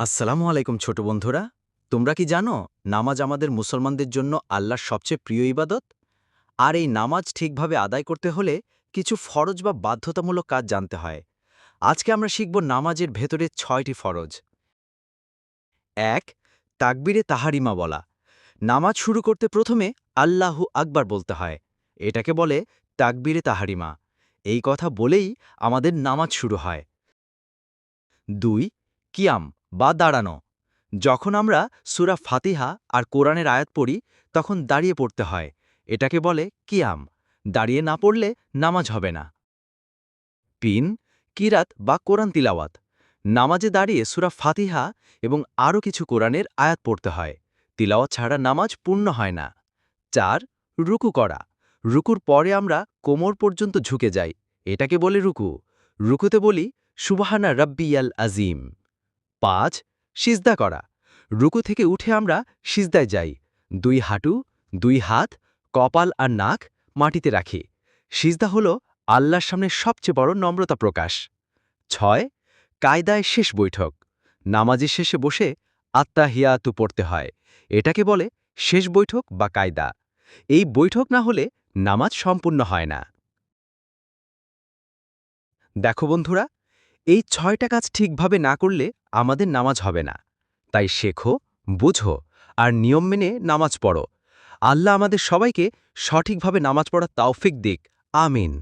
আসসালামু আলাইকুম ছোট বন্ধুরা, তোমরা কি জানো নামাজ আমাদের মুসলমানদের জন্য আল্লাহর সবচেয়ে প্রিয় ইবাদত? আর এই নামাজ ঠিকভাবে আদায় করতে হলে কিছু ফরজ বা বাধ্যতামূলক কাজ জানতে হয়। আজকে আমরা শিখব নামাজের ভেতরে ছয়টি ফরজ। এক, তাকবিরে তাহারিমা বলা। নামাজ শুরু করতে প্রথমে আল্লাহু আকবার বলতে হয়। এটাকে বলে তাকবিরে তাহারিমা। এই কথা বলেই আমাদের নামাজ শুরু হয়। দুই, কিয়াম। বা দাঁড়ানো। যখন আমরা সুরা ফাতিহা আর কোরআনের আয়াত পড়ি, তখন দাঁড়িয়ে পড়তে হয়। এটাকে বলে কিয়াম। দাঁড়িয়ে না পড়লে নামাজ হবে না। পিন কিরাত বা কোরআন তিলাওয়াত। নামাজে দাঁড়িয়ে সুরা ফাতিহা এবং আরও কিছু কোরআনের আয়াত পড়তে হয়। তিলাওয়াত ছাড়া নামাজ পূর্ণ হয় না। চার, রুকু করা। রুকুর পরে আমরা কোমর পর্যন্ত ঝুঁকে যাই। এটাকে বলে রুকু। রুকুতে বলি, সুবাহানা রব্বিয়াল আজিম পাঁচ, সিজদা করা। রুকু থেকে উঠে আমরা সিজদায় যাই। দুই হাঁটু, দুই হাত, কপাল আর নাক মাটিতে রাখি। সিজদা হল আল্লাহর সামনে সবচেয়ে বড় নম্রতা প্রকাশ। ছয়, কায়দায় শেষ বৈঠক। নামাজের শেষে বসে আত্মা হিয়াতু পড়তে হয়। এটাকে বলে শেষ বৈঠক বা কায়দা। এই বৈঠক না হলে নামাজ সম্পূর্ণ হয় না। দেখো বন্ধুরা এই ছয়টা কাজ ঠিকভাবে না করলে আমাদের নামাজ হবে না। তাই শেখো, বুঝো আর নিয়ম মেনে নামাজ পড়ো। আল্লাহ আমাদের সবাইকে সঠিকভাবে নামাজ পড়ার তাওফিক দিক। আমিন।